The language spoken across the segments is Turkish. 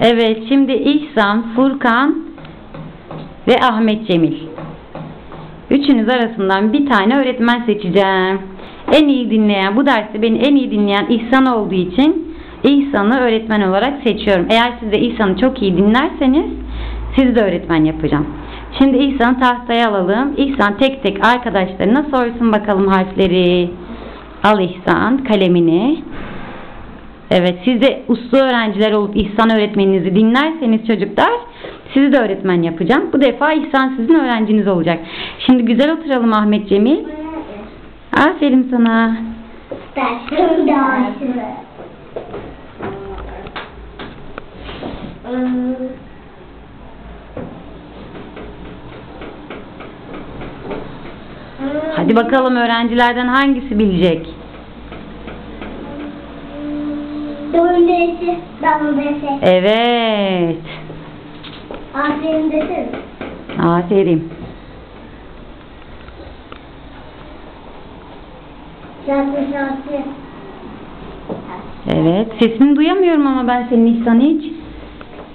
Evet şimdi İhsan, Furkan ve Ahmet Cemil. Üçünüz arasından bir tane öğretmen seçeceğim. En iyi dinleyen, bu derste beni en iyi dinleyen İhsan olduğu için İhsan'ı öğretmen olarak seçiyorum. Eğer siz de İhsan'ı çok iyi dinlerseniz sizi de öğretmen yapacağım. Şimdi İhsan'ı tahtaya alalım. İhsan tek tek arkadaşlarına sorsun bakalım harfleri. Al İhsan kalemini. Evet siz de uslu öğrenciler olup İhsan öğretmeninizi dinlerseniz çocuklar sizi de öğretmen yapacağım. Bu defa İhsan sizin öğrenciniz olacak. Şimdi güzel oturalım Ahmet Cemil. Aferin sana. Dersim dersi. Hadi bakalım öğrencilerden hangisi bilecek? Döndesi, dambesi. Evet. Aferin desene. Aferin. Şarkı şarkı. Evet. Sesini duyamıyorum ama ben senin İhsan hiç.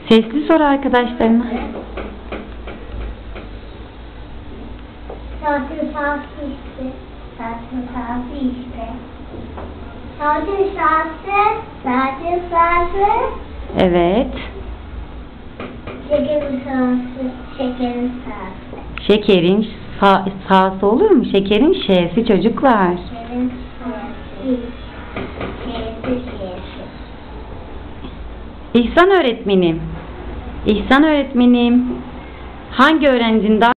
Sesli sor arkadaşlarına. Şarkı şarkı işte. Şarkı şarkı işte. Şarkı şarkı. Şarkı şarkı. Evet. Şekerin şarkı. Şekerin şarkı. Şekerin sağ, sağsı olur mu? Şekerin ş'si çocuklar. Şekerin şarkı. İhsan öğretmenim. İhsan öğretmenim. Hangi öğrencinin daha